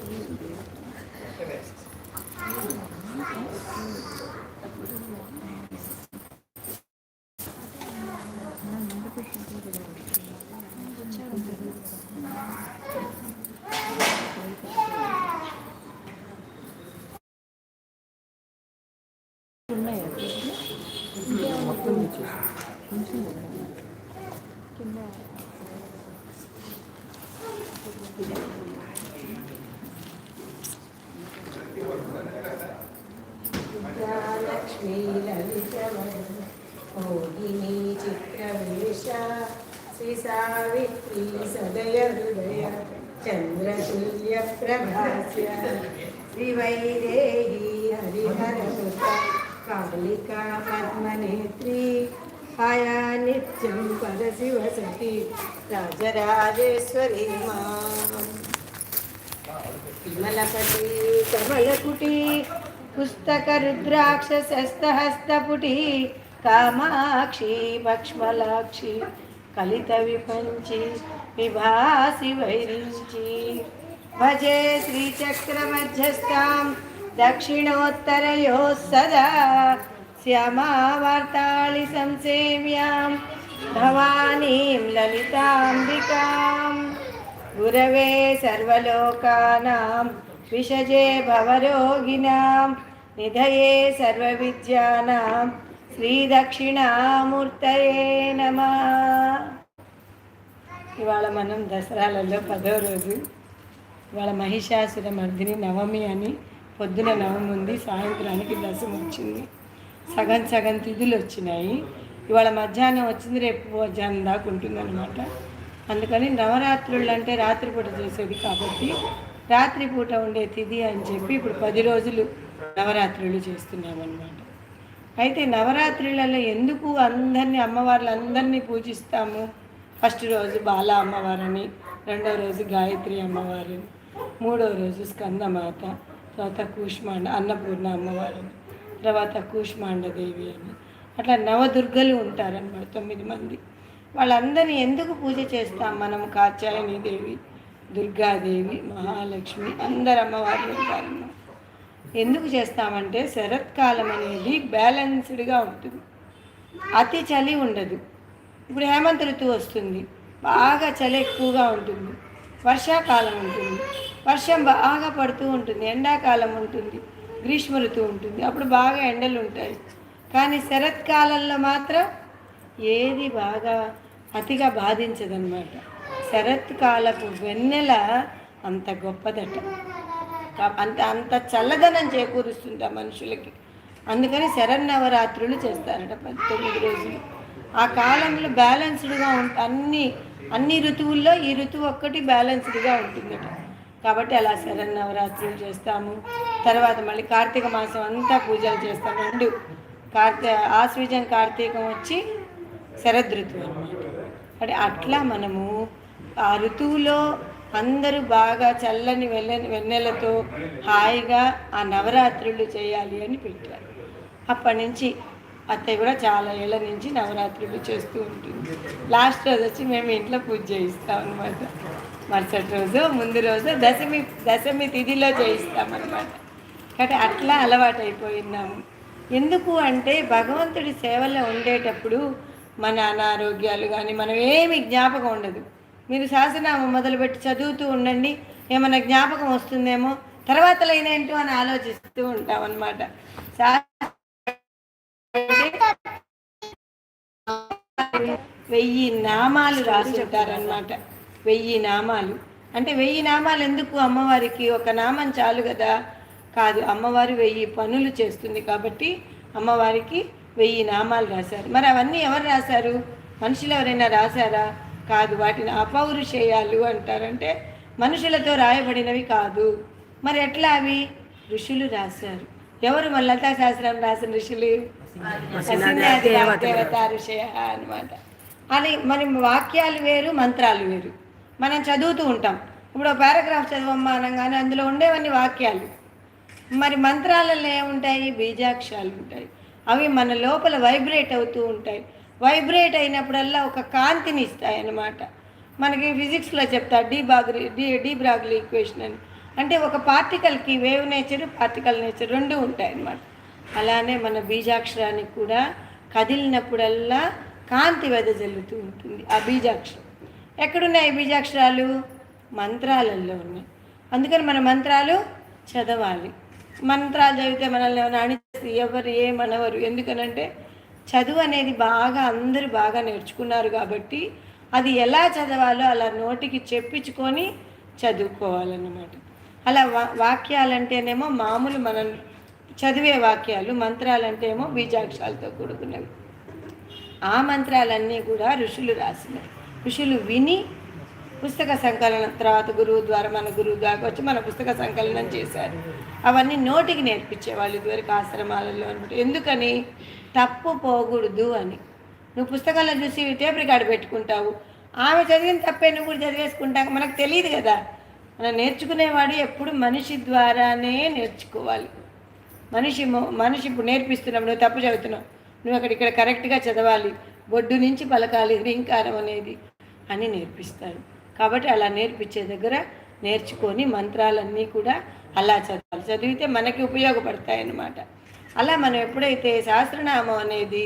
Thank you. ఆయా నిత్యం పరశివ సతి రాజరాజేశ్వరి మా విమలపతి కమలకుటి పుస్తక రుద్రాక్షస్తహస్తపుటి కామాక్షి పక్ష్మలాక్షి కలిత విపంచి విభాసి వైరించి భజే శ్రీచక్రమధ్యస్థాం దక్షిణోత్తరయో సదా శ్యామావార్తాళి సంసేవ్యాం భవానీం లలితాంబికాం గురవే సర్వలోకానాం విషజే భవరోగిణాం నిధయే సర్వవిద్యానాం శ్రీదక్షిణామూర్తయే నమ ఇవాళ మనం దసరాలలో పదో రోజు ఇవాళ మహిషాసుర మర్దిని నవమి అని పొద్దున నవమి ఉంది సాయంత్రానికి దశమి వచ్చింది సగం సగం తిథులు వచ్చినాయి. ఇవాళ మధ్యాహ్నం వచ్చింది రేపు మధ్యాహ్నం దాకా ఉంటుందన్నమాట. అందుకని నవరాత్రులు అంటే రాత్రిపూట చేసేది కాబట్టి రాత్రిపూట ఉండే తిథి అని చెప్పి ఇప్పుడు పది రోజులు నవరాత్రులు చేస్తున్నామన్నమాట. అయితే నవరాత్రులలో ఎందుకు అందరినీ అమ్మవార్లందరినీ పూజిస్తాము? ఫస్ట్ రోజు బాల అమ్మవారని రెండో రోజు గాయత్రి అమ్మవారిని మూడో రోజు స్కందమాత తర్వాత కూష్మాండ అన్నపూర్ణ అమ్మవారిని. తర్వాత కూష్మాండదేవి అని. అట్లా నవదుర్గలు ఉంటారన్నమాట తొమ్మిది మంది. వాళ్ళందరినీ ఎందుకు పూజ చేస్తాం మనం కాచాయని దేవి దుర్గాదేవి మహాలక్ష్మి అందరు అమ్మవార్లు ఉంటారన్నమాట. ఎందుకు చేస్తామంటే శరత్కాలం అనేది బ్యాలెన్స్డ్గా ఉంటుంది. అతి చలి ఉండదు. ఇప్పుడు హేమంత ఋతువు వస్తుంది. బాగా చలి ఎక్కువగా ఉంటుంది. వర్షాకాలం ఉంటుంది. వర్షం బాగా పడుతూ ఉంటుంది. ఎండాకాలం ఉంటుంది. గ్రీష్మ ఋతువు ఉంటుంది. అప్పుడు బాగా ఎండలు ఉంటాయి. కానీ శరత్కాలంలో మాత్రం ఏది బాగా అతిగా బాధించదనమాట శరత్కాలపు వెన్నెల అంత గొప్పదట. అంత అంత చల్లదనం చేకూరుస్తుంది ఆ మనుషులకి. అందుకని శరన్నవరాత్రులు చేస్తారట తొమ్మిది రోజులు. ఆ కాలంలో బ్యాలెన్స్డ్గా ఉంట అన్ని అన్ని ఋతువుల్లో ఈ ఋతువు ఒక్కటి బ్యాలెన్స్డ్గా ఉంటుందట. కాబట్టి అలా శరన్నవరాత్రులు చేస్తాము. తర్వాత మళ్ళీ కార్తీక మాసం అంతా పూజలు చేస్తాం. రెండు కార్తీ ఆశ్వీజం కార్తీకం వచ్చి శరదృతువు అనమాట అంటే అట్లా మనము ఆ ఋతువులో అందరూ బాగా చల్లని వెన్న వెన్నెలతో హాయిగా ఆ నవరాత్రులు చేయాలి అని పెట్టారు. అప్పటి నుంచి అత్తయ్య కూడా చాలా ఏళ్ళ నుంచి నవరాత్రులు చేస్తూ ఉంటుంది. లాస్ట్ రోజు వచ్చి మేము ఇంట్లో పూజ చేయిస్తాం అనమాట మరుసటి రోజు ముందు రోజు దశమి దశమి తిథిలో చేయిస్తాం అనమాట కాబట్టి అట్లా అలవాటు అయిపోయినాము ఎందుకు అంటే భగవంతుడి సేవలో ఉండేటప్పుడు మన అనారోగ్యాలు కానీ మనం ఏమి జ్ఞాపకం ఉండదు. మీరు శాసనామం మొదలుపెట్టి చదువుతూ ఉండండి ఏమైనా జ్ఞాపకం వస్తుందేమో తర్వాత లేనేంటో అని ఆలోచిస్తూ ఉంటాం అనమాట వెయ్యి నామాలు రాసి ఉంటారనమాట వెయ్యి నామాలు. అంటే వెయ్యి నామాలు ఎందుకు అమ్మవారికి? ఒక నామం చాలు కదా. కాదు అమ్మవారు వెయ్యి పనులు చేస్తుంది కాబట్టి అమ్మవారికి వెయ్యి నామాలు రాశారు. మరి అవన్నీ ఎవరు రాశారు? మనుషులు ఎవరైనా రాశారా? కాదు వాటిని అపౌరుషేయాలు అంటారంటే మనుషులతో రాయబడినవి కాదు. మరి ఎట్లా అవి? ఋషులు రాశారు. ఎవరు మన లతా శాస్త్రం రాసిన ఋషులు? దేవత. ఋషయ అనమాట అది మరి వాక్యాలు వేరు మంత్రాలు వేరు. మనం చదువుతూ ఉంటాం. ఇప్పుడు పారాగ్రాఫ్ చదవమ్మా అనగానే అందులో ఉండేవన్నీ వాక్యాలు. మరి మంత్రాలలో ఏముంటాయి? బీజాక్షరాలు ఉంటాయి. అవి మన లోపల వైబ్రేట్ అవుతూ ఉంటాయి. వైబ్రేట్ అయినప్పుడల్లా ఒక కాంతిని ఇస్తాయి అన్నమాట. మనకి ఫిజిక్స్లో చెప్తారు de Broglie de de Broglie equation అని. అంటే ఒక పార్టికల్కి వేవ్ నేచర్ పార్టికల్ నేచర్ రెండు ఉంటాయి అన్నమాట. అలానే మన బీజాక్షరానికి కూడా కదిలినప్పుడల్లా కాంతి వెదజల్లుతూ ఉంటుంది. ఆ బీజాక్షరం. ఎక్కడున్నాయి బీజాక్షరాలు? మంత్రాలలో ఉన్నాయి. అందుకని మన మంత్రాలు చదవాలి. మంత్రాలు చదివితే మనల్ని ఏమైనా అణిచి ఎవరు ఏమనవరు ఎందుకనంటే చదువు అనేది బాగా అందరూ బాగా నేర్చుకున్నారు కాబట్టి అది ఎలా చదవాలో అలా నోటికి చెప్పించుకొని చదువుకోవాలన్నమాట. అలా వా వాక్యాలంటేనేమో మామూలు మనం చదివే వాక్యాలు మంత్రాలంటే ఏమో బీజాక్షరాలతో కూడుకున్నవి. ఆ మంత్రాలన్నీ కూడా ఋషులు రాసినాయి ఋషులు విని పుస్తక సంకలనం తర్వాత గురువు ద్వారా మన గురువు ద్వారా వచ్చి మన పుస్తక సంకలనం చేశారు. అవన్నీ నోటికి నేర్పించేవాళ్ళు ఇదివరకు ఆశ్రమాలలో అనమాట ఎందుకని? తప్పు పోకూడదు అని. నువ్వు పుస్తకాలను చూసి టేప్ రికార్డు పెట్టుకుంటావు. ఆమె చదివిన తప్పే నువ్వు కూడా చదివేసుకుంటావు. మనకు తెలియదు కదా. మనం నేర్చుకునేవాడు ఎప్పుడు మనిషి ద్వారానే నేర్చుకోవాలి. మనిషి మనిషి ఇప్పుడు నేర్పిస్తున్నావు నువ్వు తప్పు చదువుతున్నావు. నువ్వు అక్కడ ఇక్కడ కరెక్ట్గా చదవాలి. బొడ్డు నుంచి పలకాలి. హ్రీంకారం అనేది. అని నేర్పిస్తారు. కాబట్టి అలా నేర్పించే దగ్గర నేర్చుకొని మంత్రాలన్నీ కూడా అలా చదవాలి. చదివితే మనకి ఉపయోగపడతాయన్నమాట. అలా మనం ఎప్పుడైతే సహస్రనామం అనేది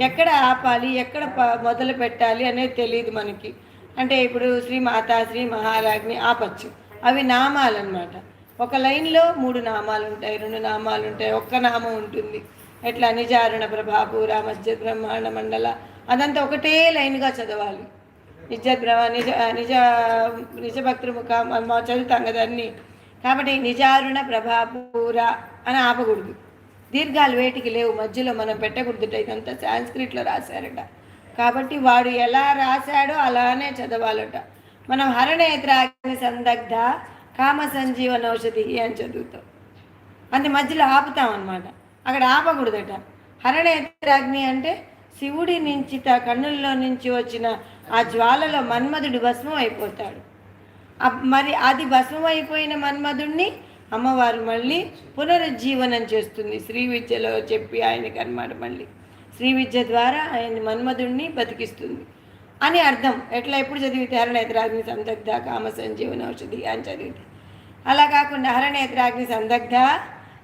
ఎక్కడ ఆపాలి ఎక్కడ మొదలు పెట్టాలి అనేది తెలియదు మనకి. అంటే ఇప్పుడు శ్రీ మాత శ్రీ మహారాజ్ని ఆపచ్చు. అవి నామాలు అన్నమాట ఒక లైన్లో మూడు నామాలు ఉంటాయి రెండు నామాలు ఉంటాయి ఒక్క నామం ఉంటుంది. ఎట్లా? నిజారుణ ప్రభాపూర మస్జిద్ బ్రహ్మాండ మండల అదంతా ఒకటే లైన్గా చదవాలి. నిజ నిజ నిజ నిజ భక్తృముఖ చదువుతాం కదా కాబట్టి నిజారుణ ప్రభాపూర అని ఆపకూడదు. దీర్ఘాలు వేటికి లేవు. మధ్యలో మనం పెట్టకూడదుట ఇదంతా సాంస్క్రిట్లో రాశారట. కాబట్టి వాడు ఎలా రాశాడో అలానే చదవాలట. మనం హరణేత్రాగ్ని సందగ్ధ కామ సంజీవన ఔషధి అని చదువుతాం. అంత మధ్యలో ఆపుతాం అనమాట అక్కడ ఆపకూడదట. హరణేత్రాగ్ని అంటే శివుడి నుంచి కన్నుల్లో నుంచి వచ్చిన ఆ జ్వాలలో మన్మధుడు భస్మం అయిపోతాడు. మరి అది భస్మం అయిపోయిన మన్మధుడిని అమ్మవారు మళ్ళీ పునరుజ్జీవనం చేస్తుంది. శ్రీ విద్యలో చెప్పి ఆయనకి అనమాట మళ్ళీ. శ్రీ విద్య ద్వారా ఆయన మన్మధుడిని బతికిస్తుంది. అని అర్థం. ఎట్లా ఎప్పుడు చదివితే హరణేత్రాగ్ని సందగ్ధ కామ సంజీవన ఔషధి అని చదివితే. అలా కాకుండా హరణేత్రాగ్ని సందగ్ధ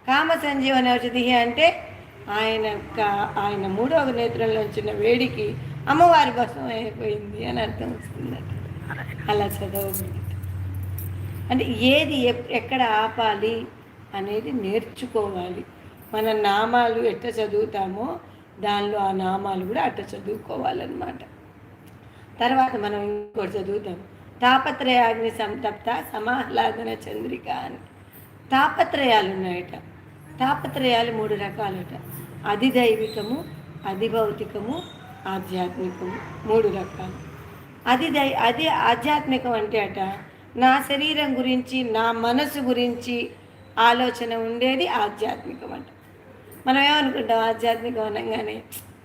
కామ సంజీవన ఔషధి అంటే ఆయన ఆయన మూడవ నేత్రంలో వచ్చిన వేడికి అమ్మవారి కోసం అయిపోయింది అని అర్థం వస్తుందట అలా చదవకూడదు. అంటే ఏది ఎక్కడ ఆపాలి అనేది నేర్చుకోవాలి. మన నామాలు ఎట్ట చదువుతామో దానిలో ఆ నామాలు కూడా అట్ట చదువుకోవాలన్నమాట. తర్వాత మనం ఇంకోటి చదువుతాం. తాపత్రయాగ్ని సంతప్త సమాహ్లాదన చంద్రిక అని. తాపత్రయాలు ఉన్నాయట తాపత్రయాలు మూడు రకాలట. అధిదైవికము అధిభౌతికము ఆధ్యాత్మికం. మూడు రకాలు. అది దై అది ఆధ్యాత్మికం అంటే అట నా శరీరం గురించి నా మనసు గురించి ఆలోచన ఉండేది ఆధ్యాత్మికం అంట. మనం ఏమనుకుంటాం? ఆధ్యాత్మికం అనగానే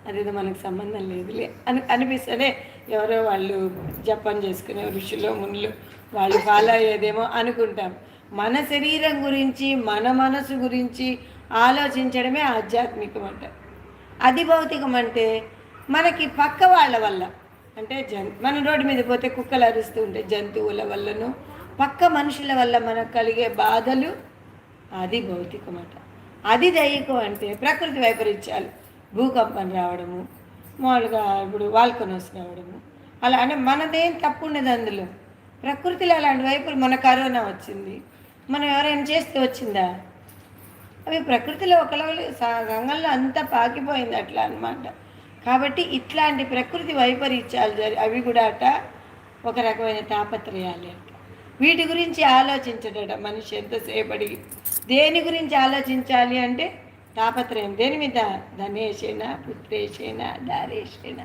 అదేదో మనకు సంబంధం లేదులే అని అనిపిస్తేనే ఎవరో వాళ్ళు జపం చేసుకునే ఋషులు మునులు వాళ్ళు ఫాలో అయ్యేదేమో అనుకుంటాం. మన శరీరం గురించి మన మనసు గురించి ఆలోచించడమే ఆధ్యాత్మికం అంట. అది భౌతికం అంటే మనకి పక్క వాళ్ళ వల్ల. అంటే జన్ మన రోడ్డు మీద పోతే కుక్కలు అరుస్తూ ఉంటాయి జంతువుల వల్లనో పక్క మనుషుల వల్ల మనకు కలిగే బాధలు అది భౌతికమట. అది దైహికం అంటే ప్రకృతి వైపరీత్యాలు. భూకంపం రావడము మామూలుగా ఇప్పుడు వాల్కనోస్ రావడము. అలా అంటే మనదేం తప్పు ఉండదు అందులో. ప్రకృతిలో అలాంటి వైపులు మన కరోనా వచ్చింది. మనం ఎవరైనా చేస్తే వచ్చిందా? అవి ప్రకృతిలో ఒకళ్ళు రంగంలో అంతా పాకిపోయింది అట్లా అనమాట కాబట్టి ఇట్లాంటి ప్రకృతి వైపరీత్యాలు జరి అవి కూడా అట ఒక రకమైన తాపత్రయాలే అట. వీటి గురించి ఆలోచించడట మనిషి ఎంతసేపటి దేని గురించి ఆలోచించాలి అంటే తాపత్రయం. దేని మీద? ధనేషేన పుత్రేషేన దారేషేన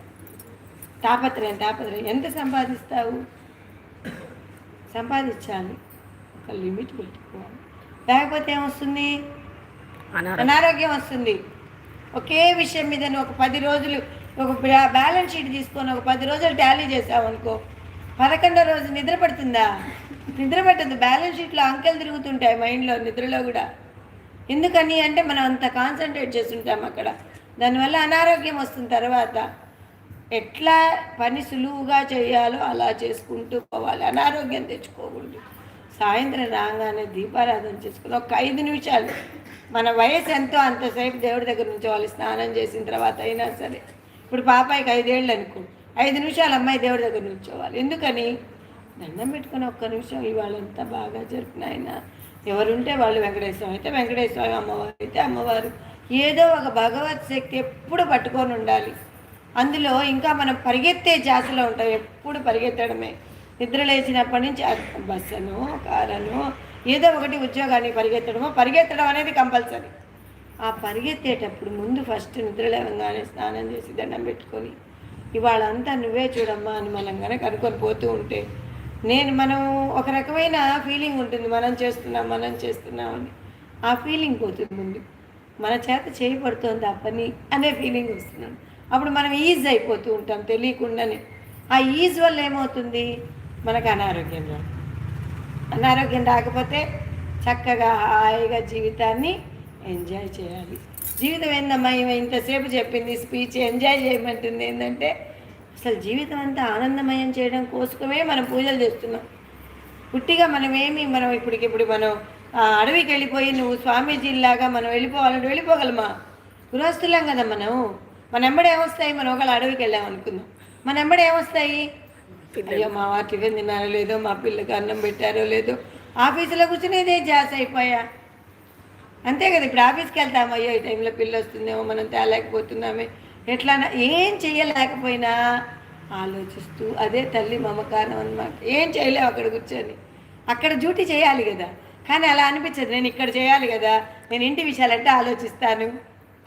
తాపత్రయం తాపత్రయం. ఎంత సంపాదిస్తావు? సంపాదించాలి. ఒక లిమిట్ పెట్టుకోవాలి. లేకపోతే ఏమొస్తుంది? అనారోగ్యం వస్తుంది. ఒకే విషయం మీద నువ్వు ఒక పది రోజులు ఒక బ్యాలెన్స్ షీట్ తీసుకొని ఒక పది రోజులు టాలీ చేసావు అనుకో పదకొండో రోజు నిద్ర పడుతుందా? నిద్ర పట్టదు. బ్యాలెన్స్ షీట్లో అంకెలు తిరుగుతుంటాయి మైండ్లో నిద్రలో కూడా. ఎందుకని అంటే మనం అంత కాన్సన్ట్రేట్ చేస్తుంటాం అక్కడ. దానివల్ల అనారోగ్యం వస్తుంది తర్వాత. ఎట్లా పని సులువుగా చేయాలో అలా చేసుకుంటూ పోవాలి. అనారోగ్యం తెచ్చుకోకూడదు. సాయంత్రం రాగానే దీపారాధన చేసుకుని ఒక ఐదు నిమిషాలు మన వయసు ఎంతో అంతసేపు దేవుడి దగ్గర నుంచోవాలి స్నానం చేసిన తర్వాత అయినా సరే. ఇప్పుడు పాపాయికి ఐదేళ్ళు అనుకో. ఐదు నిమిషాలు అమ్మాయి దేవుడి దగ్గర నుంచోవాలి. ఎందుకని? దండం పెట్టుకుని ఒక్క నిమిషం ఇవాళంతా బాగా బాగా జరిపినాయన ఎవరుంటే వాళ్ళు వెంకటేశ్వరం అయితే వెంకటేశ్వరం అమ్మవారు అయితే అమ్మవారు. ఏదో ఒక భగవత్ శక్తి ఎప్పుడు పట్టుకొని ఉండాలి. అందులో ఇంకా మనం పరిగెత్తే జాసలో ఉంటాం. ఎప్పుడు పరిగెత్తడమే. నిద్ర లేచినప్పటి నుంచి ఆ బస్సును కారను ఏదో ఒకటి ఉద్యోగాన్ని పరిగెత్తడమో పరిగెత్తడం అనేది కంపల్సరీ. ఆ పరిగెత్తేటప్పుడు ముందు ఫస్ట్ నిద్ర లేవగానే స్నానం చేసి దండం పెట్టుకొని ఇవాళ అంతా నువ్వే చూడమ్మా అని మనం కనుక అనుకొని పోతూ ఉంటే నేను మనం ఒక రకమైన ఫీలింగ్ ఉంటుంది మనం చేస్తున్నాం మనం చేస్తున్నాం అని. ఆ ఫీలింగ్ పోతుంది ముందు. మన చేత చేయబడుతోంది ఆ పని అనే ఫీలింగ్ వస్తున్నాం అప్పుడు మనం ఈజ్ అయిపోతూ ఉంటాం తెలియకుండానే. ఆ ఈజ్ వల్ల ఏమవుతుంది? మనకు అనారోగ్యం రాదు. అనారోగ్యం రాకపోతే చక్కగా హాయిగా జీవితాన్ని ఎంజాయ్ చేయాలి. జీవితం ఏందమ్మా? ఈమె ఇంతసేపు చెప్పింది స్పీచ్ ఎంజాయ్ చేయమంటుంది. ఏంటంటే అసలు జీవితం అంతా ఆనందమయం చేయడం కోసమే మనం పూజలు చేస్తున్నాం. పుట్టిగా మనం ఏమి మనం ఇప్పటికిప్పుడు మనం అడవికి వెళ్ళిపోయి నువ్వు స్వామీజీలాగా మనం వెళ్ళిపోవాలంటే వెళ్ళిపోగలమా? గృహస్థులం కదా మనం. మన ఎంబడి ఏమొస్తాయి? మనం ఒకవేళ అడవికి వెళ్ళాం అనుకుందాం మన ఎంబడి ఏమొస్తాయి? అయ్యో మా వారు టిఫిన్ తిన్నారో లేదో మా పిల్లకి అన్నం పెట్టారో లేదో. ఆఫీసులో కూర్చుని ఇదే జాస్ అయిపోయా. అంతే కదా ఇప్పుడు ఆఫీస్కి వెళ్తాం అయ్యో ఈ టైంలో పిల్ల వస్తుందేమో మనం తేలేకపోతున్నామే. ఎట్లా ఏం చేయలేకపోయినా ఆలోచిస్తూ అదే తల్లి మమకారం అన్నమాట. ఏం చేయలేము అక్కడ కూర్చొని. అక్కడ డ్యూటీ చేయాలి కదా. కానీ అలా అనిపించదు. నేను ఇక్కడ చేయాలి కదా. నేను ఇంటి విషయాలంటే ఆలోచిస్తాను.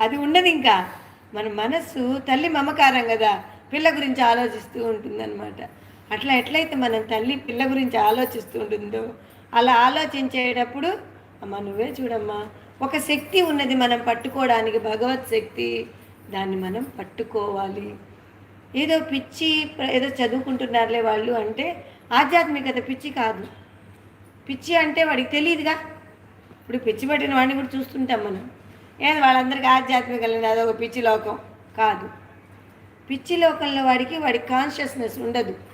అది ఉండదు ఇంకా. మన మనస్సు తల్లి మమకారం కదా. పిల్ల గురించి ఆలోచిస్తూ ఉంటుందన్నమాట. అట్లా ఎట్లయితే మనం తల్లి పిల్ల గురించి ఆలోచిస్తూ ఉంటుందో అలా ఆలోచించేటప్పుడు అమ్మ నువ్వే చూడమ్మా ఒక శక్తి ఉన్నది మనం పట్టుకోవడానికి భగవత్ శక్తి దాన్ని మనం పట్టుకోవాలి. ఏదో పిచ్చి ఏదో చదువుకుంటున్నారులే వాళ్ళు అంటే ఆధ్యాత్మికత పిచ్చి కాదు. పిచ్చి అంటే వాడికి తెలియదుగా. ఇప్పుడు పిచ్చి పట్టిన వాడిని కూడా చూస్తుంటాం మనం. ఏది వాళ్ళందరికీ ఆధ్యాత్మికత అదొక పిచ్చి లోకం కాదు. పిచ్చి లోకంలో వాడికి వాడి కాన్షియస్నెస్ ఉండదు.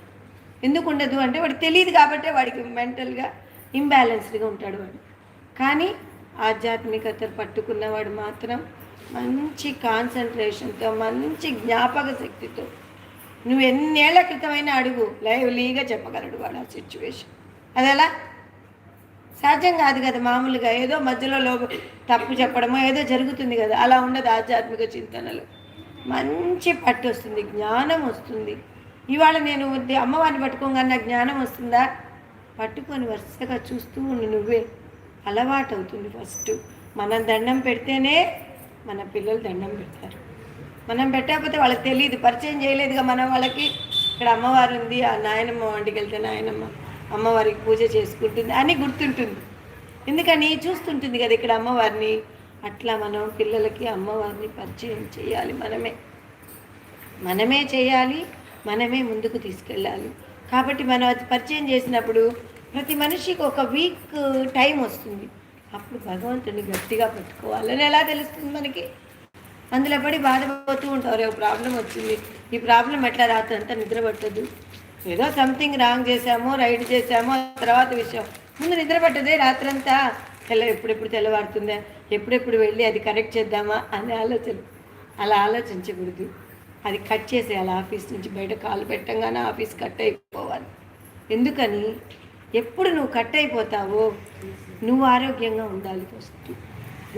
ఎందుకు ఉండదు అంటే వాడికి తెలియదు కాబట్టే వాడికి మెంటల్గా ఇంబ్యాలెన్స్డ్గా ఉంటాడు వాడు. కానీ ఆధ్యాత్మికత పట్టుకున్నవాడు మాత్రం మంచి కాన్సన్ట్రేషన్తో మంచి జ్ఞాపక శక్తితో నువ్వు ఎన్నేళ్ళ క్రితమైనా అడుగు లైవ్లీగా చెప్పగలడు వాడు ఆ సిచ్యువేషన్. అదెలా? సాధ్యం కాదు కదా మామూలుగా. ఏదో మధ్యలో లోపు తప్పు చెప్పడమో ఏదో జరుగుతుంది కదా. అలా ఉండదు ఆధ్యాత్మిక చింతనలు. మంచి పట్టు వస్తుంది జ్ఞానం వస్తుంది. ఇవాళ నేను అమ్మవారిని పట్టుకోగానే నాకు జ్ఞానం వస్తుందా? పట్టుకొని వరుసగా చూస్తూ ఉండు నువ్వే. అలవాటు అవుతుంది ఫస్ట్ మనం దండం పెడితేనే మన పిల్లలు దండం పెడతారు. మనం పెట్టకపోతే వాళ్ళకి తెలియదు పరిచయం చేయలేదుగా మనం వాళ్ళకి. ఇక్కడ అమ్మవారు ఉంది ఆ నాయనమ్మ వంటికి వెళ్తే నాయనమ్మ అమ్మవారికి పూజ చేసుకుంటుంది అని గుర్తుంటుంది. ఎందుకని? చూస్తుంటుంది కదా ఇక్కడ అమ్మవారిని. అట్లా మనం పిల్లలకి అమ్మవారిని పరిచయం చేయాలి మనమే. మనమే చేయాలి మనమే ముందుకు తీసుకెళ్ళాలి. కాబట్టి మనం అది పరిచయం చేసినప్పుడు ప్రతి మనిషికి ఒక వీక్ టైం వస్తుంది. అప్పుడు భగవంతుని గట్టిగా పట్టుకోవాలని ఎలా తెలుస్తుంది మనకి? అందులో పడి బాధపడుతూ ఉంటారు రేపు ప్రాబ్లం వచ్చింది. ఈ ప్రాబ్లం ఎట్లా రాత్రి అంతా నిద్ర పట్టదు. ఏదో సంథింగ్ రాంగ్ చేసామో రైట్ చేసామో తర్వాత విషయం. ముందు నిద్ర పట్టదే రాత్రంతా. తెల్ల ఎప్పుడెప్పుడు తెల్లవారుతుందా? ఎప్పుడెప్పుడు వెళ్ళి అది కరెక్ట్ చేద్దామా? అనే ఆలోచన. అలా ఆలోచించకూడదు. అది కట్ చేసేయాలి ఆఫీస్ నుంచి బయట కాలు పెట్టంగానే ఆఫీస్ కట్ అయిపోవాలి. ఎందుకని? ఎప్పుడు నువ్వు కట్ అయిపోతావో? నువ్వు ఆరోగ్యంగా ఉండాలి ఫస్ట్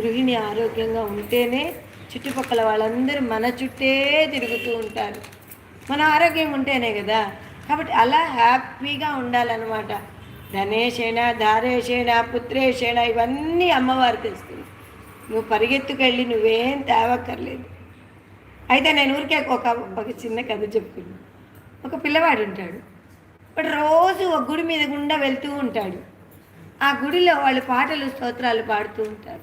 గృహిణి ఆరోగ్యంగా ఉంటేనే చుట్టుపక్కల వాళ్ళందరూ మన చుట్టే తిరుగుతూ ఉంటారు. మన ఆరోగ్యం ఉంటేనే కదా. కాబట్టి అలా హ్యాపీగా ఉండాలన్నమాట. ధనేషేణ ధారేషేణ పుత్రేషేణ ఇవన్నీ అమ్మవారు తెలుస్తుంది నువ్వు పరిగెత్తుకెళ్ళి నువ్వేం తేవక్కర్లేదు. అయితే నేను ఊరికే ఒక ఒక చిన్న కథ చెప్పింది ఒక పిల్లవాడు ఉంటాడు. వాడు రోజు ఒక గుడి మీద గుండా వెళ్తూ ఉంటాడు. ఆ గుడిలో వాళ్ళు పాటలు స్తోత్రాలు పాడుతూ ఉంటారు.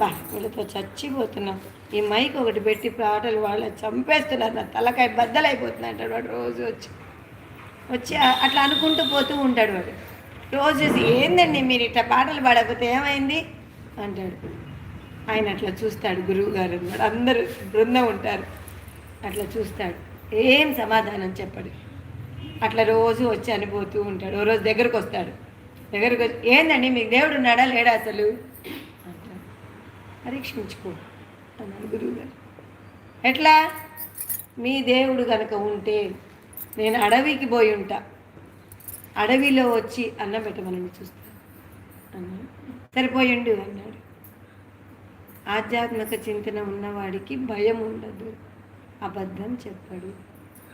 బా వీళ్ళతో చచ్చిపోతున్నాం. ఈ మైక్ ఒకటి పెట్టి పాటలు వాళ్ళు చంపేస్తున్నారు. నా తలకాయ బద్దలైపోతుంది అంటాడు వాడు రోజు వచ్చి. వచ్చి అట్లా అనుకుంటూ పోతూ ఉంటాడు వాడు. రోజు ఏందండి మీరు ఇట్లా పాటలు పాడకపోతే ఏమైంది? అంటాడు. ఆయన అట్లా చూస్తాడు గురువు గారు అన్నాడు అందరూ బృందం ఉంటారు అట్లా చూస్తాడు. ఏం సమాధానం చెప్పడు. అట్లా రోజు వచ్చి అనిపోతూ ఉంటాడు ఓ రోజు దగ్గరకు వస్తాడు. దగ్గరకు వచ్చి ఏందండి మీకు దేవుడు ఉన్నాడా లేడా అసలు? అంటాడు. పరీక్షించుకో అన్నాడు గురువుగారు. ఎట్లా? మీ దేవుడు కనుక ఉంటే నేను అడవికి పోయి ఉంటా. అడవిలో వచ్చి అన్నం పెట్టమని చూస్తాను అన్నాడు. సరిపోయిండు అన్నాడు. ఆధ్యాత్మిక చింతన ఉన్నవాడికి భయం ఉండదు. అబద్ధం చెప్పాడు.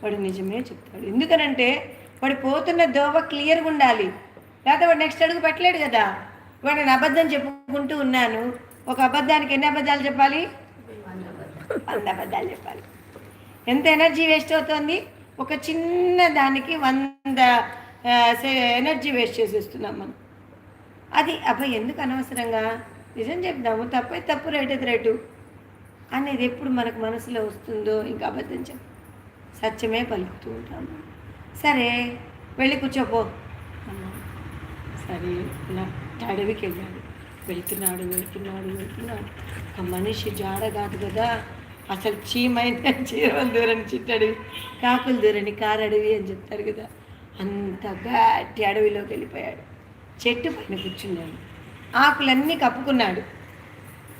వాడు నిజమే చెప్తాడు. ఎందుకనంటే వాడు పోతున్న దోవ క్లియర్గా ఉండాలి. లేకపోతే వాడు నెక్స్ట్ అడుగు పెట్టలేడు కదా. వాడు నేను అబద్ధం చెప్పుకుంటూ ఉన్నాను. ఒక అబద్ధానికి ఎన్ని అబద్ధాలు చెప్పాలి? వంద అబద్ధాలు చెప్పాలి. ఎంత ఎనర్జీ వేస్ట్ అవుతుంది? ఒక చిన్న దానికి వంద సే- ఎనర్జీ వేస్ట్ చేసేస్తున్నాం మనం. అది అబ్బాయి ఎందుకు అనవసరంగా? నిజం చెప్దాము తప్పై తప్పు రైట్ అయితే రైటు. అనేది ఎప్పుడు మనకు మనసులో వస్తుందో ఇంకా అబద్ధం చెప్ సత్యమే పలుకుతూ ఉంటాము. సరే వెళ్ళి కూర్చోపో. సరే నా అడవికి వెళ్ళాడు వెళ్తున్నాడు వెళ్తున్నాడు వెళ్తున్నాడు. ఒక మనిషి జాడ కాదు కదా. అసలు చీమైన చీరల దూరని చిట్టడివి కాకుల దూరని కారు అడవి అని చెప్తారు కదా. అంత గట్టి అడవిలోకి వెళ్ళిపోయాడు. చెట్టు పైన కూర్చున్నాడు. ఆకులన్నీ కప్పుకున్నాడు.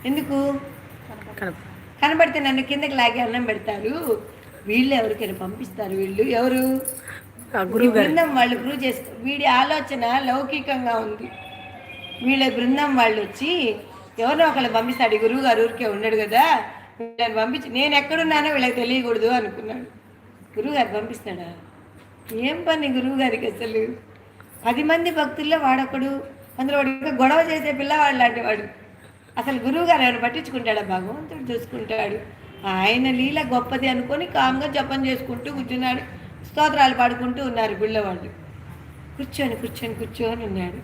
ఎందుకు? కనబడితే నన్ను కిందకి లాగి అన్నం పెడతారు. వీళ్ళు ఎవరికైనా పంపిస్తారు వీళ్ళు? ఎవరు? బృందం వాళ్ళు ప్రూవ్ చేస్తారు వీడి ఆలోచన లౌకికంగా ఉంది. వీళ్ళ బృందం వాళ్ళు వచ్చి ఎవరినో ఒకళ్ళు పంపిస్తాడు. గురువు గారు ఊరికే ఉన్నాడు కదా వీళ్ళని పంపించి నేను ఎక్కడున్నానో వీళ్ళకి తెలియకూడదు అనుకున్నాడు. గురువు గారు పంపిస్తాడా? ఏం పని గురువు గారికి అసలు? పది మంది భక్తుల్లో వాడొకడు. అందులో వాడు గొడవ చేసే పిల్లవాడు లాంటి వాడు అసలు గురువు గారు ఎవరు పట్టించుకుంటాడా? భగవంతుడు చూసుకుంటాడు. ఆయన లీల గొప్పది అనుకొని కామ్గా జపం చేసుకుంటూ కూర్చున్నాడు. స్తోత్రాలు పాడుకుంటూ ఉన్నారు గుళ్ళవాళ్ళు కూర్చొని కూర్చొని కూర్చొని ఉన్నాడు.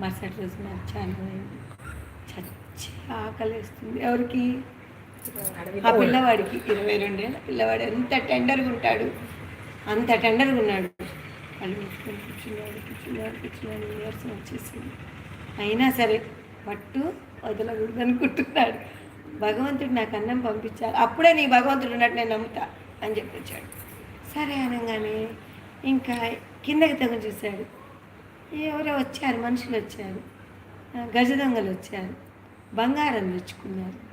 మరుసటి రోజు మధ్యాహ్నం అయింది. చచ్చి ఆకలేస్తుంది ఎవరికి? ఆ పిల్లవాడికి. ఇరవై రెండేళ్ళ పిల్లవాడు ఎంత టెండర్గా ఉంటాడు. అంత టెండర్గా ఉన్నాడు. వాళ్ళు మూసుకొని కూర్చున్నాడు కూర్చున్నాడు కూర్చున్నాడు. నీరసం వచ్చేసింది. అయినా సరే పట్టు వదలకూడదు అనుకుంటున్నాడు. భగవంతుడు నాకు అన్నం పంపించాలి అప్పుడే నీ భగవంతుడు ఉన్నట్టు నేను నమ్ముతా అని చెప్పి వచ్చాడు సరే అనగానే ఇంకా కిందకి తగ్గు చూశాడు. ఎవరో వచ్చారు మనుషులు వచ్చారు. గజ దొంగలు వచ్చారు. బంగారం తెచ్చుకున్నారు.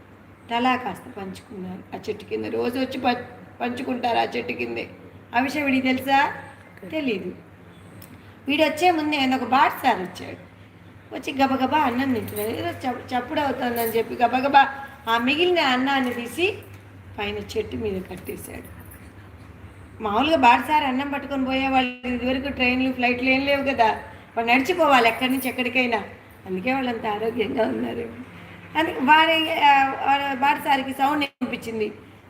తలా కాస్త పంచుకున్నారు. ఆ చెట్టు కింద రోజు వచ్చి ప- పంచుకుంటారు ఆ చెట్టు కిందే. ఆ విషయం వీడికి తెలుసా? తెలీదు. వీడు వచ్చే ముందే ఆయన ఒక బాట్ సార్ వచ్చాడు. వచ్చి గబగబా అన్నం తింటున్నాను ఈరోజు చప్పుడు అవుతుందని చెప్పి గబగబా ఆ మిగిలిన అన్నాన్ని తీసి పైన చెట్టు మీద కట్టేశాడు. మామూలుగా బాటసారి అన్నం పట్టుకొని పోయేవాళ్ళు ఇదివరకు ట్రైన్లు ఫ్లైట్లు ఏం లేవు కదా. వాళ్ళు నడిచిపోవాలి ఎక్కడి నుంచి ఎక్కడికైనా. అందుకే వాళ్ళంత ఆరోగ్యంగా ఉన్నారు. అందుకే వాడి బాటసారికి సౌండ్ వినిపించింది.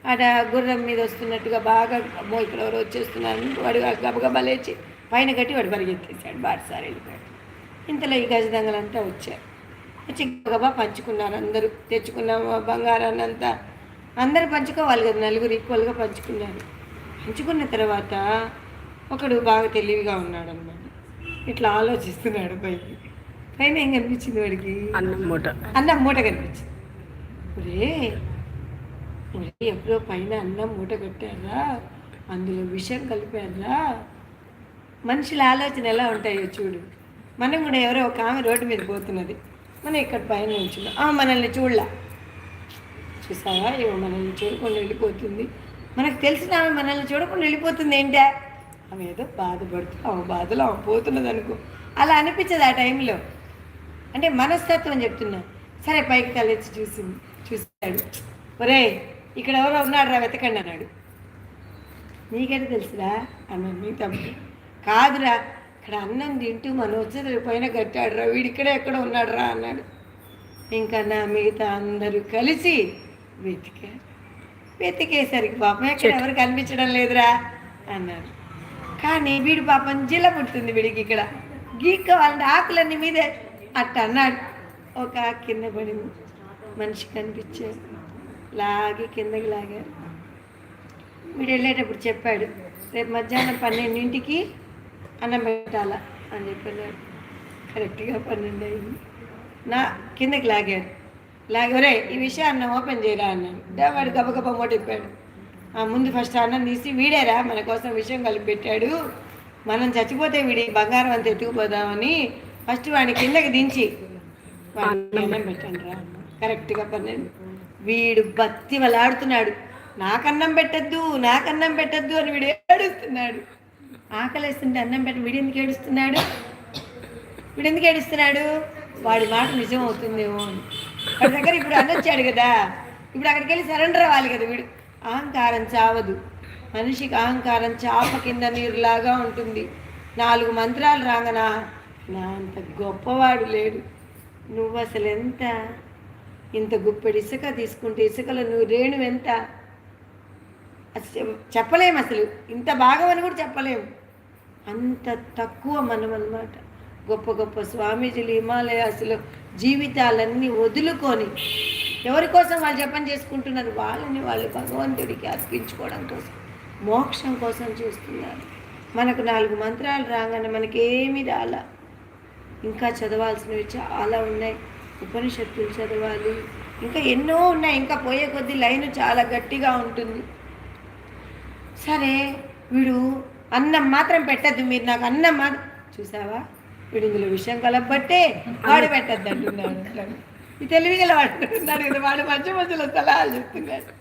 అక్కడ గుర్రం మీద వస్తున్నట్టుగా బాగా అమ్మో ఇక్కడ ఎవరు వచ్చేస్తున్నారు వాడు గబగబా లేచి పైన కట్టి వాడు పరిగెత్తేసాడు బాటసారి వెళ్ళిపోయాడు. ఇంతలో ఈ గజదంగలంతా వచ్చారు వచ్చి గబా పంచుకున్నారు అందరూ. తెచ్చుకున్న బంగారాన్ని అంతా అందరూ పంచుకోవాలి కదా నలుగురు ఈక్వల్గా పంచుకున్నారు. పంచుకున్న తర్వాత ఒకడు బాగా తెలివిగా ఉన్నాడు అన్నమాట ఇట్లా ఆలోచిస్తున్నాడు పైకి. పైన ఏం కనిపించింది వాడికి? అన్నం మూట. అన్నం మూట కనిపించింది. ఒరే ఒరే ఎప్పుడో పైన అన్నం మూట కట్టారా? అందులో విషం కలిపారా? మనుషుల ఆలోచన ఎలా ఉంటాయో చూడు. మనం కూడా ఎవరో ఒక ఆమె రోడ్డు మీద పోతున్నది. మనం ఇక్కడ పైన ఉంచున్నాం ఆ మనల్ని చూడలా. చూసావా? ఏమో మనల్ని చూడకుండా వెళ్ళిపోతుంది. మనకు తెలిసిన ఆమె మనల్ని చూడకుండా వెళ్ళిపోతుంది ఏంటా? ఆమె ఏదో బాధపడుతుంది ఆమె బాధలో ఆమె పోతున్నది అనుకో. అలా అనిపించదు ఆ టైంలో. అంటే మనస్తత్వం చెప్తున్నా. సరే పైకి తలెచ్చి చూసింది. చూశాడు. ఒరే ఇక్కడ ఎవరో ఉన్నాడు రా వెతకండి అన్నాడు. నీకెట తెలుసురా? అన్నాడు మీ తమ్ముడు. కాదురా ఇక్కడ అన్నం తింటూ మనం వచ్చేది పైన కట్టాడు రా వీడు ఇక్కడే ఎక్కడ ఉన్నాడు రా అన్నాడు. ఇంకా నా మిగతా అందరూ కలిసి వెతికారు వెతికేసరికి పాపం ఎక్కడ ఎవరు కనిపించడం లేదురా అన్నారు కానీ వీడి పాపం జిల్ల పుట్టింది వీడికి ఇక్కడ. గీక్కోవాలంటే ఆకులన్నీ మీదే అట్ట అన్నాడు. ఒక ఆకు కింద పడింది. మనిషి కనిపించాడు. లాగి కిందకి లాగారు వీడు వెళ్ళేటప్పుడు చెప్పాడు రేపు మధ్యాహ్నం పన్నెండింటికి అన్నం పెట్టాలా? అని చెప్పాడు కరెక్ట్గా పన్నెండు అయింది. నా కిందకి లాగారు. లాగరే ఈ విషయాన్ని ఓపెన్ చేయరా అన్నాడు వాడు గబగబ మోటిప్పాడు ఆ ముందు ఫస్ట్ అన్నం తీసి వీడేరా మన కోసం విషయం కలిపి పెట్టాడు. మనం చచ్చిపోతే వీడి బంగారం అంత ఎత్తుకుపోదామని ఫస్ట్ వాడిని కిందకి దించి అన్నం పెట్టండి రా కరెక్ట్గా పన్నెండు. వీడు బత్తి వలాడుతున్నాడు నాకన్నం పెట్టద్దు నాకన్నం పెట్టద్దు అని వీడు ఏడుస్తున్నాడు. ఆకలేస్తుంటే అన్నం పెట్టి వీడు ఎందుకు ఏడుస్తున్నాడు? వీడు ఎందుకు ఏడుస్తున్నాడు? వాడి మాట నిజం అవుతుందేమో అని. వాడి దగ్గర ఇప్పుడు అనొచ్చాడు కదా. ఇప్పుడు అక్కడికి వెళ్ళి సరెండర్ అవ్వాలి కదా వీడు. అహంకారం చావదు. మనిషికి అహంకారం చాప కింద నీరులాగా ఉంటుంది. నాలుగు మంత్రాలు రాగనా? నా అంత గొప్పవాడు లేడు. నువ్వు అసలు ఎంత? ఇంత గుప్పెడు ఇసుక తీసుకుంటే ఇసుకలో నువ్వు రేణు ఎంత? అసలు చెప్పలేము అసలు. ఇంత భాగమని కూడా చెప్పలేము అంత తక్కువ మనం అన్నమాట గొప్ప గొప్ప స్వామీజీలు హిమాలయాస్లో జీవితాలన్నీ వదులుకొని ఎవరి కోసం వాళ్ళు జపం చేసుకుంటున్నారు? వాళ్ళని వాళ్ళు భగవంతుడికి అర్పించుకోవడం కోసం మోక్షం కోసం చేస్తున్నారు. మనకు నాలుగు మంత్రాలు రాగానే మనకి ఏమీ రాలా. ఇంకా చదవాల్సినవి చాలా ఉన్నాయి. ఉపనిషత్తులు చదవాలి. ఇంకా ఎన్నో ఉన్నాయి. ఇంకా పోయే కొద్దీ లైన్ చాలా గట్టిగా ఉంటుంది. సరే వీడు అన్నం మాత్రం పెట్టద్దు మీరు నాకు అన్నం మాత్రం. చూసావా? వీడు ఇందులో విషయం కలపబట్టే వాడు పెట్టద్దు అంటున్నాడు. ఈ తెలివి గల వాడు అంటున్నాడు కదా వాడు మధ్య మధ్యలో సలహాలు చెప్తున్నాడు.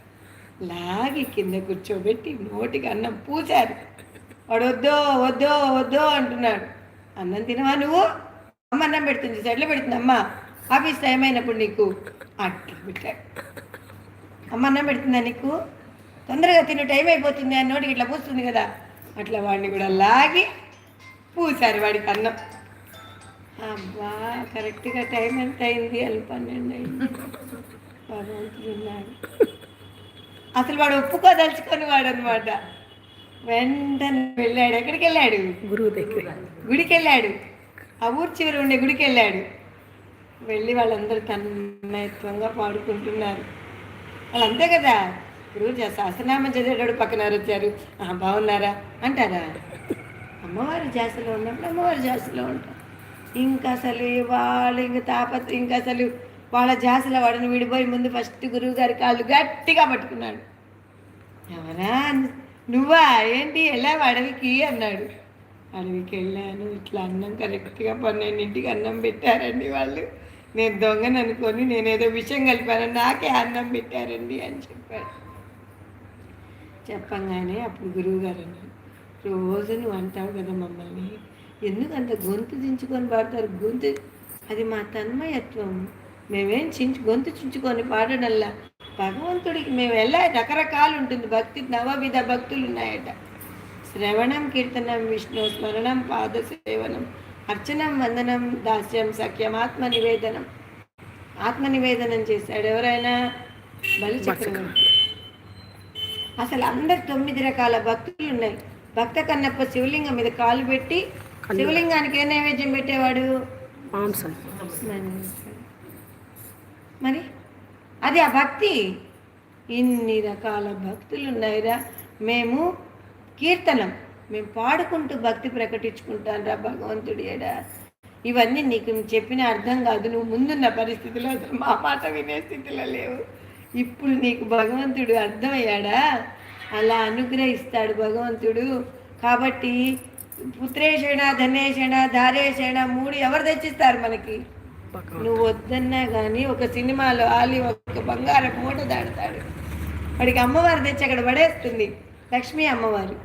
లాగి కింద కూర్చోబెట్టి నోటికి అన్నం పూశారు. వాడు వద్దో వద్దో వద్దో అంటున్నాడు. అన్నం తినవా నువ్వు? అమ్మ అన్నం పెడుతుంది చెట్లు పెడుతుంది అమ్మ. ఆఫీస్ టైం అయినప్పుడు నీకు అట్లా పెట్టాడు. అమ్మ అన్నం పెడుతుందా నీకు? తొందరగా తిను టైం అయిపోతుంది అని నోటికి ఇట్లా పూస్తుంది కదా. అట్లా వాడిని కూడా లాగి పూసారు వాడికి అన్నం అబ్బా కరెక్ట్గా టైం ఎంత అయింది? అని పన్నెండు అయింది. అసలు వాడు ఒప్పుకోదలుచుకొని వాడు అనమాట వెంటనే వెళ్ళాడు. ఎక్కడికి వెళ్ళాడు? గురువు దగ్గర గుడికి వెళ్ళాడు. ఆ ఊరు చివరి ఉండే గుడికి వెళ్ళాడు. వెళ్ళి వాళ్ళందరూ తన్మయత్వంగా పాడుకుంటున్నారు. వాళ్ళు అంతే కదా? ఇప్పుడు సహస్రనామం చదివేటప్పుడు పక్కన వచ్చారు బాగున్నారా? అంటారా. అమ్మవారి జాసలో ఉన్నప్పుడు అమ్మవారి జాసలో ఉంటాం. ఇంకా అసలు వాళ్ళు ఇంకా తాపత్ర ఇంకా అసలు వాళ్ళ జాసలో వాడిని విడిపోయి ముందు ఫస్ట్ గురువు గారి కాళ్ళు గట్టిగా పట్టుకున్నాడు. ఎవరా? నువ్వా? ఏంటి? ఎలా? అడవికి? అన్నాడు. అడవికి వెళ్ళాను. ఇట్లా అన్నం కరెక్ట్గా పన్నెండింటికి అన్నం పెట్టారండి వాళ్ళు. నేను దొంగని అనుకొని నేనేదో విషయం కలిపాను. నాకే అన్నం పెట్టారండి అని చెప్పాడు. చెప్పంగానే అప్పుడు గురువు గారు అన్నారు రోజు నువ్వు అంటావు కదా మమ్మల్ని ఎందుకంత గొంతు దించుకొని పాడతారు? గొంతు అది మా తన్మయత్వం. మేమేం చించు గొంతు చించుకొని పాడడంలా? భగవంతుడికి మేము వెళ్ళా రకరకాలు ఉంటుంది భక్తి నవవిధ భక్తులు ఉన్నాయట. శ్రవణం కీర్తనం విష్ణు స్మరణం పాద సేవనం అర్చనం వందనం దాస్యం సఖ్యం ఆత్మ నివేదనం ఆత్మ నివేదనం చేశాడు ఎవరైనా? బలి చక్రవర్తి అసలు అందరు తొమ్మిది రకాల భక్తులు ఉన్నాయి. భక్త కన్నప్ప శివలింగం మీద కాలు పెట్టి శివలింగానికి ఏ నైవేద్యం పెట్టేవాడు? మాంసం. మరి? అది ఆ భక్తి. ఇన్ని రకాల భక్తులు ఉన్నాయిరా. మేము కీర్తనం. మేము పాడుకుంటూ భక్తి ప్రకటించుకుంటాను రా భగవంతుడి ఏడా. ఇవన్నీ నీకు చెప్పిన అర్థం కాదు. నువ్వు ముందున్న పరిస్థితిలో అసలు మా మాట వినే స్థితిలో లేవు. ఇప్పుడు నీకు భగవంతుడు అర్థమయ్యాడా? అలా అనుగ్రహిస్తాడు భగవంతుడు. కాబట్టి పుత్రేషణ ధనేషణ ధారేషణ మూడు ఎవరు తెచ్చిస్తారు మనకి? నువ్వు వద్దన్నా కానీ ఒక సినిమాలో ఆలి ఒక బంగారం మూట దాడతాడు వాడికి అమ్మవారు తెచ్చి అక్కడ పడేస్తుంది. లక్ష్మీ అమ్మవారు.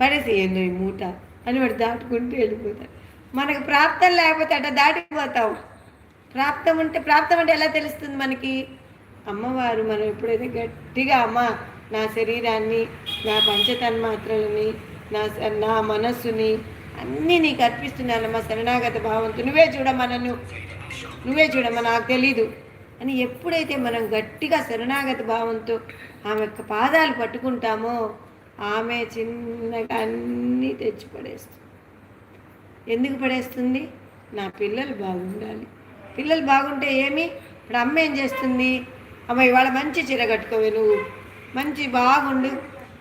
పడేసి ఏందో ఈ మూట అని వాడు దాటుకుంటూ వెళ్ళిపోతాడు. మనకు ప్రాప్తం లేకపోతే అట్లా దాటిపోతాం. ప్రాప్తం ఉంటే ప్రాప్తం అంటే ఎలా తెలుస్తుంది మనకి? అమ్మవారు మనం ఎప్పుడైతే గట్టిగా అమ్మ నా శరీరాన్ని నా పంచతన్మాత్రలని నా నా మనస్సుని అన్నీ నీకు అర్పిస్తున్నానమ్మా శరణాగత భావంతో నువ్వే చూడమ్మా నన్ను. నువ్వే చూడమ్మా నాకు తెలీదు. అని ఎప్పుడైతే మనం గట్టిగా శరణాగత భావంతో ఆమె యొక్క పాదాలు పట్టుకుంటామో ఆమె చిన్నగా అన్నీ తెచ్చి పడేస్తుంది. ఎందుకు పడేస్తుంది? నా పిల్లలు బాగుండాలి. పిల్లలు బాగుంటే ఏమి? ఇప్పుడు అమ్మ ఏం చేస్తుంది? అమ్మ ఇవాళ మంచి చీర కట్టుకోవే నువ్వు. మంచి బాగుండు.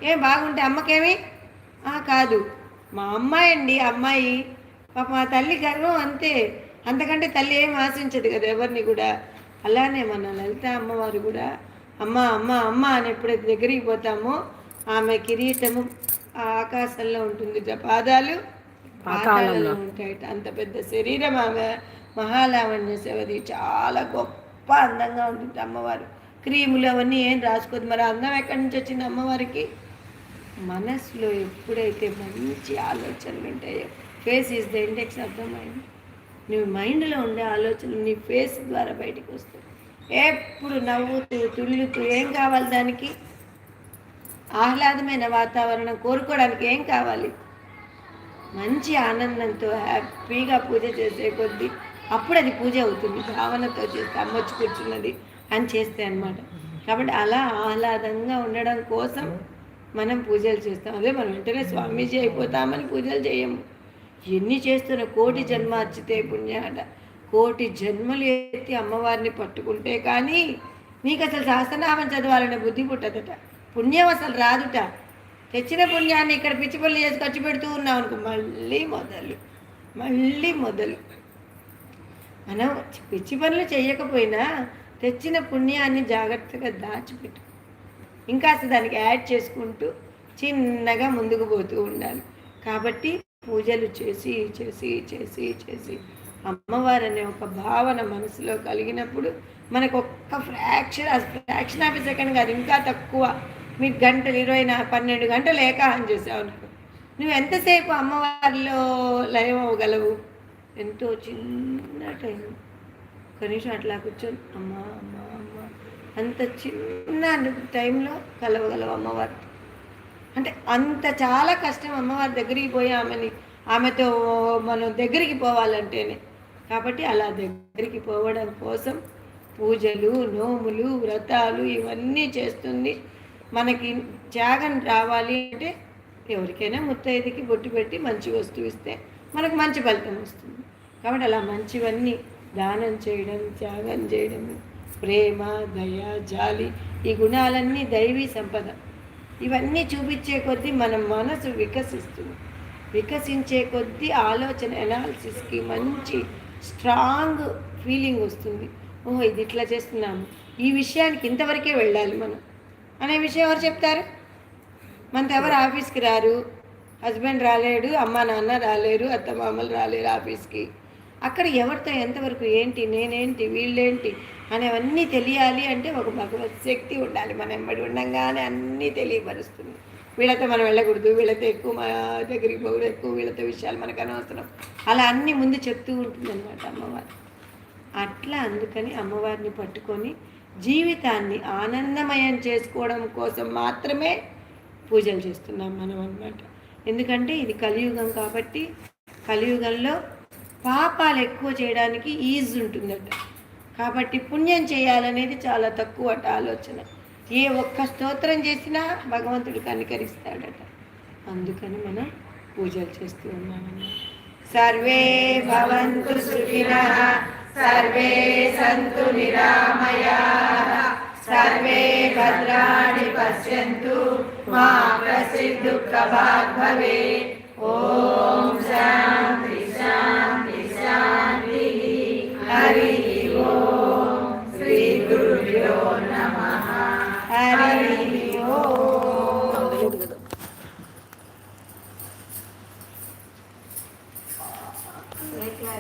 ఏం బాగుంటే అమ్మకేమి? "ఆ, కాదు. మా అమ్మాయి అండి అమ్మాయి. పాప మా తల్లి గర్వం అంతే. అంతకంటే తల్లి ఏం ఆశించదు కదా ఎవరిని కూడా. అలానే మన లలిత అమ్మవారు కూడా. అమ్మ అమ్మ అమ్మ అని ఎప్పుడైతే దగ్గరికి పోతామో ఆమె కిరీటము ఆ ఆకాశంలో ఉంటుంది పాదాలు. పాతాళంలో. ఉంటాయట. అంత పెద్ద శరీరం ఆమె. మహాలావణ్య సేవది చాలా గొప్ప అందంగా ఉంటుంది అమ్మవారు. క్రీములు అవన్నీ ఏం రాసుకోదు. మరి అందం ఎక్కడి నుంచి వచ్చింది అమ్మవారికి? మనసులో ఎప్పుడైతే మంచి ఆలోచనలు ఉంటాయో ఫేస్ ఈజ్ ద ఇండెక్స్ అర్థమైంది నువ్వు మైండ్లో ఉండే ఆలోచనలు నీ ఫేస్ ద్వారా బయటకు వస్తాయి. ఎప్పుడు నవ్వుతూ తుళ్ళుతూ ఏం కావాలి దానికి? ఆహ్లాదమైన వాతావరణం కోరుకోవడానికి ఏం కావాలి? మంచి ఆనందంతో హ్యాపీగా పూజ చేసే కొద్దీ అప్పుడు అది పూజ అవుతుంది భావనతో చేస్తే అమ్మొచ్చి కూర్చున్నది అని చేస్తే అనమాట కాబట్టి అలా ఆహ్లాదంగా ఉండడం కోసం మనం పూజలు చేస్తాం. అదే మనం వెంటనే స్వామీజీ అయిపోతామని పూజలు చేయము. ఎన్ని చేస్తున్న కోటి జన్మ అచ్చితే పుణ్యాట. కోటి జన్మలు ఎత్తి అమ్మవారిని పట్టుకుంటే కానీ నీకు అసలు సహస్రనామం చదవాలనే బుద్ధి పుట్టదట. పుణ్యం అసలు రాదుట. తెచ్చిన పుణ్యాన్ని ఇక్కడ పిచ్చి చేసి ఖర్చు పెడుతూ ఉన్నాం అనుకో మళ్ళీ మొదలు. మళ్ళీ మొదలు. మనం పిచ్చి పనులు చేయకపోయినా తెచ్చిన పుణ్యాన్ని జాగ్రత్తగా దాచిపెట్టు. ఇంకా అసలు దానికి యాడ్ చేసుకుంటూ చిన్నగా ముందుకు పోతూ ఉండాలి. కాబట్టి పూజలు చేసి చేసి చేసి చేసి అమ్మవారు అనే ఒక భావన మనసులో కలిగినప్పుడు మనకు ఒక్క ఫ్రాక్షన్ ఫ్రాక్షన్ ఆఫ్ సెకండ్ కాదు ఇంకా తక్కువ. మీకు గంటలు ఇరవై నా పన్నెండు గంటలు ఏకాహం చేసావు నువ్వు ఎంతసేపు అమ్మవారిలో లయం అవ్వగలవు? ఎంతో చిన్న టైం. కనీసం అట్లా కూర్చొని అమ్మ అమ్మ అమ్మ. అంత చిన్న టైంలో కలవగలవు అమ్మవారు. అంటే అంత చాలా కష్టం అమ్మవారి దగ్గరికి పోయి ఆమెని ఆమెతో మనం దగ్గరికి పోవాలంటేనే. కాబట్టి అలా దగ్గరికి పోవడం కోసం పూజలు నోములు వ్రతాలు ఇవన్నీ చేస్తుంది. మనకి త్యాగం రావాలి అంటే ఎవరికైనా ముత్తైదుకి బొట్టు పెట్టి మంచి వస్తువు ఇస్తే మనకు మంచి ఫలితం వస్తుంది. కాబట్టి అలా మంచివన్నీ దానం చేయడం త్యాగం చేయడం ప్రేమ దయ జాలి ఈ గుణాలన్నీ దైవీ సంపద. ఇవన్నీ చూపించే కొద్దీ మన మనసు వికసిస్తుంది. వికసించే కొద్దీ ఆలోచన ఎనాలిసిస్కి మంచి స్ట్రాంగ్ ఫీలింగ్ వస్తుంది. ఓహో ఇది ఇట్లా చేస్తున్నాము. ఈ విషయానికి ఇంతవరకే వెళ్ళాలి మనం. అనే విషయం ఎవరు చెప్తారు? మనతో ఎవరు ఆఫీస్కి రారు? హస్బెండ్ రాలేడు అమ్మ నాన్న రాలేరు అత్త మామలు రాలేరు ఆఫీస్కి. అక్కడ ఎవరితో ఎంతవరకు ఏంటి నేనేంటి వీళ్ళేంటి అనేవన్నీ తెలియాలి అంటే ఒక భగవత్ శక్తి ఉండాలి. మన ఎంబడి ఉండంగానే అన్నీ తెలియపరుస్తుంది. వీళ్ళతో మనం వెళ్ళకూడదు వీళ్ళతో ఎక్కువ మా దగ్గరికి పోకూడదు ఎక్కువ వీళ్ళతో విషయాలు మనకు అనవసరం. అలా అన్నీ ముందు చెప్తూ ఉంటుంది అనమాట అమ్మవారు. అట్లా అందుకని అమ్మవారిని పట్టుకొని జీవితాన్ని ఆనందమయం చేసుకోవడం కోసం మాత్రమే పూజలు చేస్తున్నాం మనం అన్నమాట. ఎందుకంటే ఇది కలియుగం కాబట్టి కలియుగంలో పాపాలు ఎక్కువ చేయడానికి ఈజీ ఉంటుందట. కాబట్టి పుణ్యం చేయాలనేది చాలా తక్కువ అట ఆలోచన. ఏ ఒక్క స్తోత్రం చేసినా భగవంతుడు కనికరిస్తాడట. అందుకని మనం పూజలు చేస్తూ ఉన్నామన్నమాట. సర్వే భవంతు సుఖినః సర్వే సంతు నిరామయా. सर्वे भद्राणि पश्यन्तु मा कश्चित् दुःखभाग् भवेत् ॐ शान्ति शान्ति शान्ति